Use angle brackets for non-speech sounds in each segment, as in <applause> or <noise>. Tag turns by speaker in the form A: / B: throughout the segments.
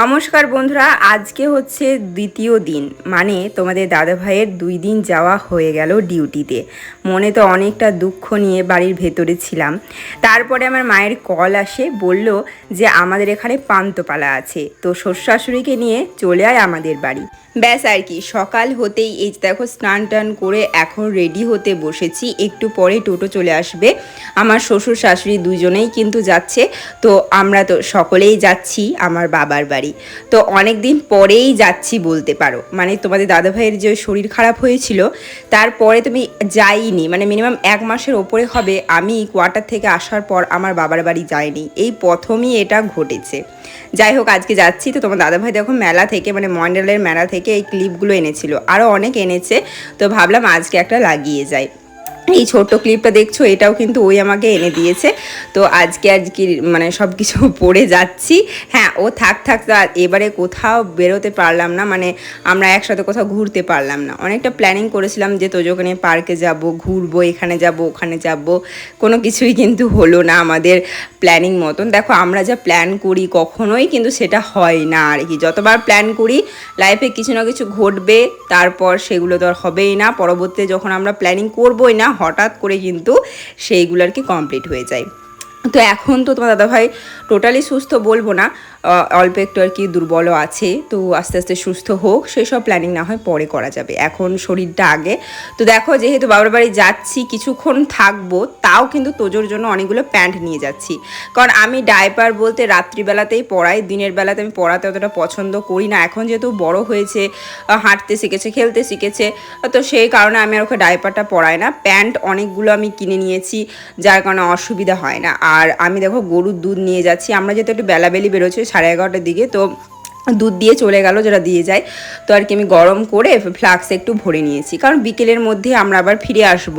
A: নমস্কার বন্ধুরা, আজকে হচ্ছে দ্বিতীয় দিন। মানে তোমাদের দাদা ভাইয়ের দুই দিন যাওয়া হয়ে গেল ডিউটিতে। মনে তো অনেকটা দুঃখ নিয়ে বাড়ির ভেতরে ছিলাম। তারপরে আমার মায়ের কল আসে, বলল যে আমাদের এখানে পান্তপালা আছে। তো শ্বশুরাশুড়িকে নিয়ে চলে আয় আমাদের বাড়ি। ব্যাস আর কি, সকাল হতেই এই দেখো স্নান টান করে এখন রেডি হতে বসেছি। একটু পরে টোটো চলে আসবে। আমার শ্বশুর শাশুড়ি দুজনেই কিন্তু যাচ্ছে। তো আমরা তো সকলেই যাচ্ছি আমার বাবার বাড়ি। তো অনেক দিন পরেই যাচ্ছি বলতে পারো। মানে তোমাদের দাদাভাইয়ের যে শরীর খারাপ হয়েছিল, তারপরে তুমি যাইনি। মানে মিনিমাম এক মাসের ওপরে হবে। আমি কোয়ার্টার থেকে আসার পর আমার বাবার বাড়ি যাইনি। এই প্রথমই এটা ঘটেছে। যাই হোক, আজকে যাচ্ছি। তো তোমার দাদাভাই দেখো মেলা থেকে মানে মন্ডলের মেলা থেকে এই ক্লিপগুলো এনেছিল। আরও অনেক এনেছে। তো ভাবলাম আজকে একটা লাগিয়ে যায় এই ছোট্ট ক্লিপটা দেখছ, এটাও কিন্তু ওই আমাকে এনে দিয়েছে। তো আজকে আজকে মানে সব কিছু <laughs> পড়ে যাচ্ছি। হ্যাঁ ও থাক থাক এবারে কোথাও বেরোতে পারলাম না। মানে আমরা একসাথে কোথাও ঘুরতে পারলাম না। অনেকটা প্ল্যানিং করেছিলাম যে তোজোকে নিয়ে পার্কে যাব, ঘুরবো, এখানে যাব, ওখানে যাব। কোনো কিছুই কিন্তু হলো না আমাদের প্ল্যানিং মতন। দেখো, আমরা যা প্ল্যান করি কখনোই কিন্তু সেটা হয় না আর কি। যতবার প্ল্যান করি লাইফে কিছু না কিছু ঘটবে, তারপর সেগুলো তো আর হবেই না। পরবর্তীতে যখন আমরা প্ল্যানিং করবোই না হঠাৎ করে কিন্তু সেইগুলো আর কি কমপ্লিট হয়ে যায়। তো এখন তো তোমার দাদাভাই টোটালি সুস্থ বলব না অল্প একটু আর কি দুর্বলও আছে, তো আস্তে আস্তে সুস্থ হোক সেসব প্ল্যানিং না হয় পরে করা যাবে। এখন শরীরটা আগে। তো দেখো, যেহেতু বাবার বাড়ি যাচ্ছি, কিছুক্ষণ থাকব, তাও কিন্তু তোজোর জন্য অনেকগুলো প্যান্ট নিয়ে যাচ্ছি। কারণ আমি ডাইপার বলতে রাত্রিবেলাতেই পড়াই দিনের বেলাতে আমি পড়াতে অতটা পছন্দ করি না। এখন যেহেতু বড় হয়েছে হাঁটতে শিখেছে, খেলতে শিখেছে, তো সেই কারণে আমি আর ওকে ডাইপারটা পরাই না। প্যান্ট অনেকগুলো আমি কিনে নিয়েছি, যার কারণে অসুবিধা হয় না। আর আমি দেখো গরুর দুধ নিয়ে যাচ্ছি। আমরা যেহেতু একটু বেলাবেলি বেরোচ্ছি, সাড়ে এগারোটার দিকে, তো দুধ দিয়ে চলে গেল, যেটা দিয়ে যায়। তো আর কি আমি গরম করে ফ্লাক্সে একটু ভরে নিয়েছি। কারণ বিকেলের মধ্যে আমরা আবার ফিরে আসব।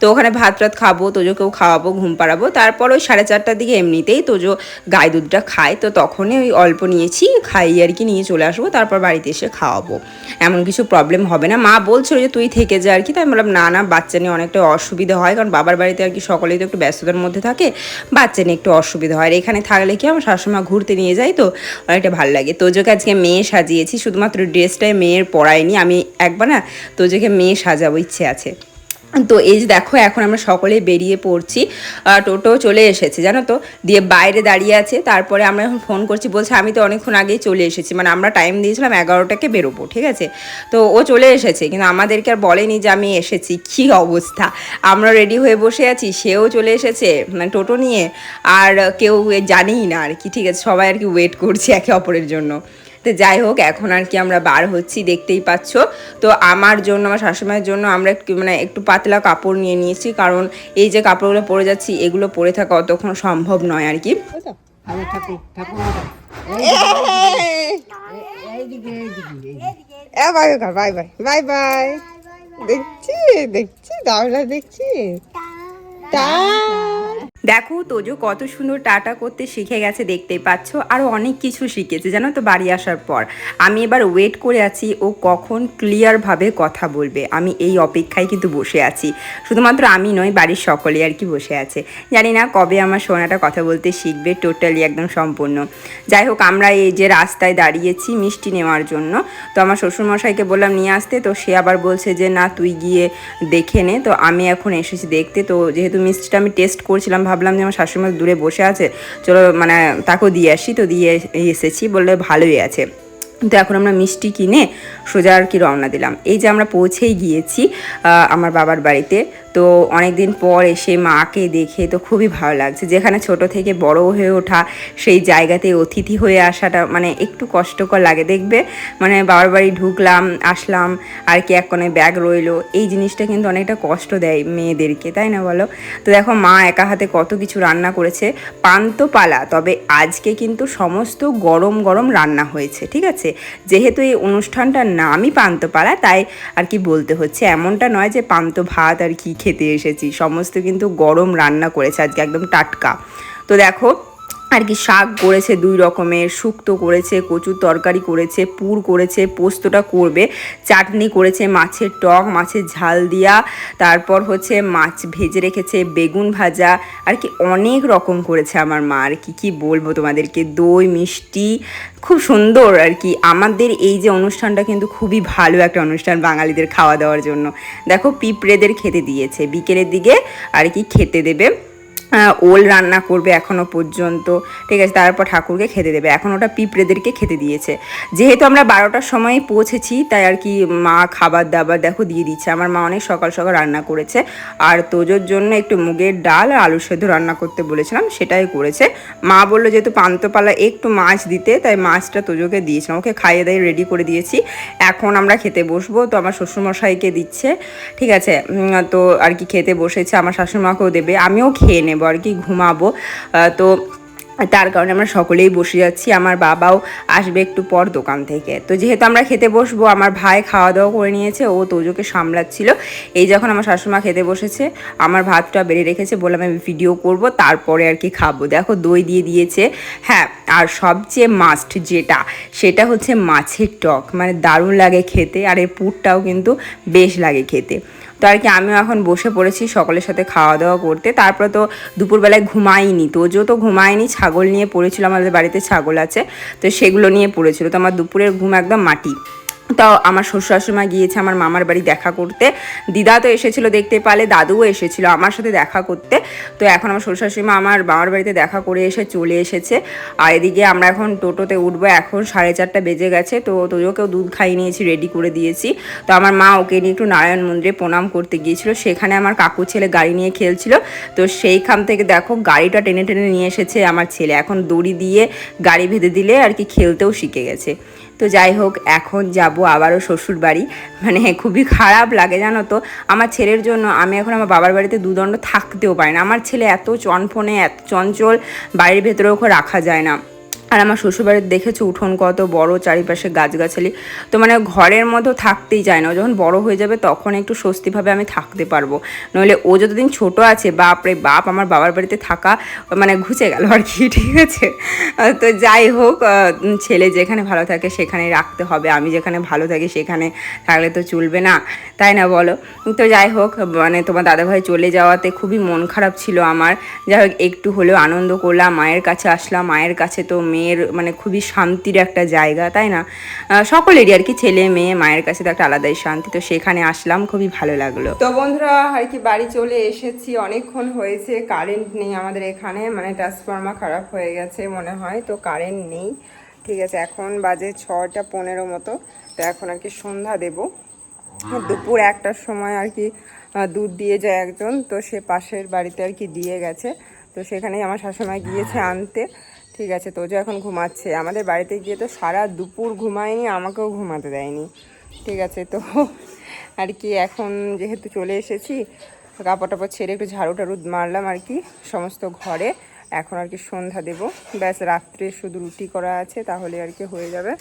A: তো ওখানে ভাত টাত খাব, তোজোকেও খাওয়াবো, ঘুম পাড়াবো। তারপর ওই সাড়ে চারটার দিকে এমনিতেই তোজো গায়ে দুধটা খায়। তো তখনই ওই অল্প নিয়েছি খাইয়ে আর কি, নিয়ে চলে আসব। তারপর বাড়িতে এসে খাওয়াবো। এমন কিছু প্রবলেম হবে না। মা বলছিল যে, তুই থেকে যা আর কি। তাই বললাম, না না, বাচ্চা নিয়ে অনেকটা অসুবিধা হয়। কারণ বাবার বাড়িতে আর কি সকলেই তো একটু ব্যস্ততার মধ্যে থাকে। বাচ্চা নিয়ে একটু অসুবিধা হয়। আর এখানে থাকলে কি আমার শাশুমা ঘুরতে নিয়ে যায় তো? অনেকটা ভালো লাগে। তোজোকে আজকে মেয়ে সাজিয়েছি, শুধুমাত্র ড্রেসটাই মেয়ের পরাইনি আমি একবার না তোজোকে মেয়ে সাজাবো, ইচ্ছে আছে। তো এই যে দেখো, এখন আমরা সকলেই বেরিয়ে পড়ছি। টোটো চলে এসেছে, জানো তো? দিয়ে বাইরে দাঁড়িয়ে আছে, তারপরে আমরা এখন ফোন করছি, বলছে আমি তো অনেকক্ষণ আগেই চলে এসেছি মানে আমরা টাইম দিয়েছিলাম এগারোটাকে বেরোবো, ঠিক আছে? তো ও চলে এসেছে, কিন্তু আমাদেরকে আর বলেনি যে আমি এসেছি, কী অবস্থা? আমরা রেডি হয়ে বসে আছি, সেও চলে এসেছে মানে টোটো নিয়ে, আর কেউ জানেই না আর কি, ঠিক আছে? সবাই আর কি ওয়েট করছি একে অপরের জন্য। তো যাই হোক এখন আর কি আমরা বার হচ্ছি দেখতেই পাচ্ছ তো আমার জন্য আমার শাশুড়িমায়ের জন্য আমরা একটু মানে একটু পাতলা কাপড় নিয়ে নিয়েছি কারণ এই যে কাপড়গুলো পরে যাচ্ছি এগুলো পরে থাকা অতক্ষণ সম্ভব নয় আর কি বাই বাই বাই বাই দেখছি দেখছি দাওলা দেখছি দেখো, তোজো কত সুন্দর টাটা করতে শিখে গেছে দেখতেই পাচ্ছ। আরও অনেক কিছু শিখেছে, জানো তো, বাড়ি আসার পর। আমি এবার ওয়েট করে আছি, ও কখন ক্লিয়ারভাবে কথা বলবে। আমি এই অপেক্ষায় কিন্তু বসে আছি। শুধুমাত্র আমি নই, বাড়ির সকলেই আর কি বসে আছে। জানি না কবে আমার সোনাটা কথা বলতে শিখবে টোটালি একদম সম্পূর্ণ। যাই হোক, আমরা এই যে রাস্তায় দাঁড়িয়েছি মিষ্টি নেওয়ার জন্য, তো আমার শ্বশুরমশাইকে বললাম, নিয়ে আসতে। তো সে আবার বলছে যে, না, তুই গিয়ে দেখে নে। তো আমি এখন এসেছি দেখতে। তো যেহেতু মিষ্টিটা আমি টেস্ট করছিলাম, ভাবলাম যে আমার শাশুড়ি দূরে বসে আছে, চলো মানে তাকেও দিয়ে আসি, তো দিয়ে এসেছি বললে ভালোই আছে। তো এখন আমরা মিষ্টি কিনে সোজা আর কি রওনা দিলাম। এই যে আমরা পৌঁছেই গিয়েছি আমার বাবার বাড়িতে। তো অনেক দিন পর এসে মাকে দেখে তো খুবই ভালো লাগছে। যেখানে ছোট থেকে বড় হয়ে ওঠা সেই জায়গাতে অতিথি হয়ে আসাটা মানে একটু কষ্টকর লাগে। দেখবে মানে বাবার বাড়ি ঢুকলাম, আসলাম, আর কি এক কোণে ব্যাগ রইল। এই জিনিসটা কিন্তু অনেকটা কষ্ট দেয় মেয়েদেরকে, তাই না বলো? তো দেখো মা একা হাতে কত কিছু রান্না করেছে। পান্ত পালা তবে আজকে কিন্তু সমস্ত গরম গরম রান্না হয়েছে, ঠিক আছে? যেহেতু এই অনুষ্ঠানটার নামই পান্তপাড়া তাই আর কি বলতে হচ্ছে। এমনটা নয় যে পান্ত ভাত আর কি খেতে এসেছি। সমস্ত কিন্তু গরম রান্না করেছে আজকে একদম টাটকা। তো দেখো আর কি শাক করেছে, দুই রকমের। শুক্তো করেছে, কচুর তরকারি করেছে, পুর করেছে, পোস্তটা করবে, চাটনি করেছে, মাছের টক, মাছের ঝাল দিয়া। তারপর হচ্ছে মাছ ভেজে রেখেছে, বেগুন ভাজা। আর কি অনেক রকম করেছে আমার মা। আর কি, কী বলব তোমাদেরকে? দই, মিষ্টি, খুব সুন্দর আর কি। আমাদের এই যে অনুষ্ঠানটা কিন্তু খুবই ভালো একটা অনুষ্ঠান বাঙালিদের খাওয়া দাওয়ার জন্য। দেখো পিঁপড়েদের খেতে দিয়েছে। বিকেলের দিকে আর কি খেতে দেবে ওল রান্না করবে এখনও পর্যন্ত। ঠিক আছে, তারপর ঠাকুরকে খেতে দেবে। এখন ওটা পিঁপড়েদেরকে খেতে দিয়েছে। যেহেতু আমরা বারোটার সময় পৌঁছেছি, তাই আর কি মা খাবার দাবার দেখো দিয়ে দিচ্ছে। আমার মা অনেক সকাল সকাল রান্না করেছে। আর তোজোর জন্য একটু মুগের ডাল আর আলু সেদ্ধ রান্না করতে বলেছিলাম, সেটাই করেছে। মা বলল যেহেতু পান্তপালা একটু মাছ দিতে, তাই মাছটা তোজোকে দিয়েছিলাম। ওকে খাইয়ে দাইয়ে রেডি করে দিয়েছি। এখন আমরা খেতে বসবো, তো আমার শ্বশুরমশাইকে দিচ্ছে। ঠিক আছে তো আর কি খেতে বসেছে, আমার শাশুড়িমাকেও দেবে। আমিও খেয়ে নেব। আর কি, ঘুমাবো। তো তার কারণে আমরা সকলেই বসে যাচ্ছি। আমার বাবাও আসবে একটু পর দোকান থেকে। তো যেহেতু আমরা খেতে বসবো, আমার ভাই খাওয়া দাওয়া করে নিয়েছে, ও তোজোকে সামলাচ্ছিল। এই যখন আমার শাশুমা খেতে বসেছে, আমার ভাতটা বেড়ে রেখেছে, বললাম আমি ভিডিও করব, তারপরে আর কি খাব। দেখো, দই দিয়ে দিয়েছে। হ্যাঁ আর সবচেয়ে মাস্ট যেটা, সেটা হচ্ছে মাছের টক। মানে দারুণ লাগে খেতে, আর এর পুরটাও কিন্তু বেশ লাগে খেতে। তো আর কি আমিও এখন বসে পড়েছি সকলের সাথে খাওয়া দাওয়া করতে। তারপরে তো দুপুরবেলায় ঘুমাইনি। তোজো তো ঘুমায়নি, ছাগল নিয়ে পড়েছিল, আমাদের বাড়িতে ছাগল আছে। তো সেগুলো নিয়ে পড়েছিল। তো আমার দুপুরের ঘুম একদম মাটি। তো আমার শ্বশুর শাশুড়িমা গিয়েছে আমার মামার বাড়ি দেখা করতে। দিদা তো এসেছিল দেখতে পালে, দাদুও এসেছিল আমার সাথে দেখা করতে। তো এখন আমার শ্বশুর শাশুড়িমা আমার মামার বাড়িতে দেখা করে এসে চলে এসেছে। আর এদিকে আমরা এখন টোটোতে উঠবো, এখন সাড়ে চারটা বেজে গেছে। তো তোজোকেও দুধ খাইয়ে নিয়েছি রেডি করে দিয়েছি। তো আমার মা ওকে নিয়ে একটু নারায়ণ মন্দিরে প্রণাম করতে গিয়েছিল। সেখানে আমার কাকু ছেলে গাড়ি নিয়ে খেলছিল। তো সেইখান থেকে দেখো গাড়িটা টেনে টেনে নিয়ে এসেছে আমার ছেলে। এখন দড়ি দিয়ে গাড়ি বেঁধে দিলে আর কি খেলতেও শিখে গেছে। তো যাই হোক, এখন যাব আবারও শ্বশুর বাড়ি মানে খুবই খারাপ লাগে, জানো তো। আমার ছেলের জন্য আমি এখন আমার বাবার বাড়িতে দুদণ্ড থাকতেও পারি না। আমার ছেলে এত চনফোনে, এত চঞ্চল, বাড়ির ভেতরে ওকে রাখা যায় না। আর আমার শ্বশুরবাড়ির দেখেছ উঠোন কত বড়, চারিপাশে গাছগাছালি। তো মানে ঘরের মধ্যেও থাকতেই চায় না। যখন বড় হয়ে যাবে তখন একটু স্বস্তিভাবে আমি থাকতে পারব। নইলে ও যতদিন ছোট আছে, বাপ রে বাপ, আমার বাবার বাড়িতে থাকা মানে ঘুচে গেল আর কি, <laughs> ঠিক আছে? তো যাই হোক ছেলে যেখানে ভালো থাকে সেখানে রাখতে হবে। আমি যেখানে ভালো থাকি সেখানে থাকলে তো চলবে না, তাই না বলো? তো যাই হোক মানে তোমার দাদাভাই চলে যাওয়াতে খুবই মন খারাপ ছিল আমার। যাই হোক, একটু হলেও আনন্দ করলাম, মায়ের কাছে আসলাম। মায়ের কাছে তো মেয়ের মানে খুবই শান্তির একটা জায়গা, তাই না? সকলেরই আর কি, ছেলে, মেয়ে, মায়ের কাছে তো একটা আলাদাই শান্তি। তো সেখানে আসলাম, খুবই ভালো লাগল। তো বন্ধুরা, আর কি, বাড়ি চলে এসেছি। অনেকক্ষণ হয়েছে, কারেন্ট নেই আমাদের এখানে। মানে ট্রান্সফর্মার খারাপ হয়ে গেছে মনে হয়, তো কারেন্ট নেই। ঠিক আছে, এখন বাজে ছটা পনেরো মতো। তো এখন আর কি সন্ধ্যা দেবো। দুপুর একটার সময় আর কি দুধ দিয়ে যায় একজন। তো সে পাশের বাড়িতে আর কি দিয়ে গেছে। তো সেখানেই আমার শাশুড়ি গিয়েছে আনতে। ঠিক আছে, তোজো এখন ঘুমাচ্ছে। আমাদের বাড়িতে গিয়ে তো সারা দুপুর ঘুমায়নি, আমাকেও ঘুমাতে দেয়নি। ঠিক আছে, তো আর কি, এখন যেহেতু চলে এসেছি, কাপড় টাপড় ছেড়ে একটু ঝাড়ু টাড়ু মারলাম আর কি, সমস্ত ঘরে। এখন আর কি সন্ধ্যা দেবো। ব্যাস, রাত্রে শুধু রুটি করা আছে, তাহলে আর কি হয়ে যাবে।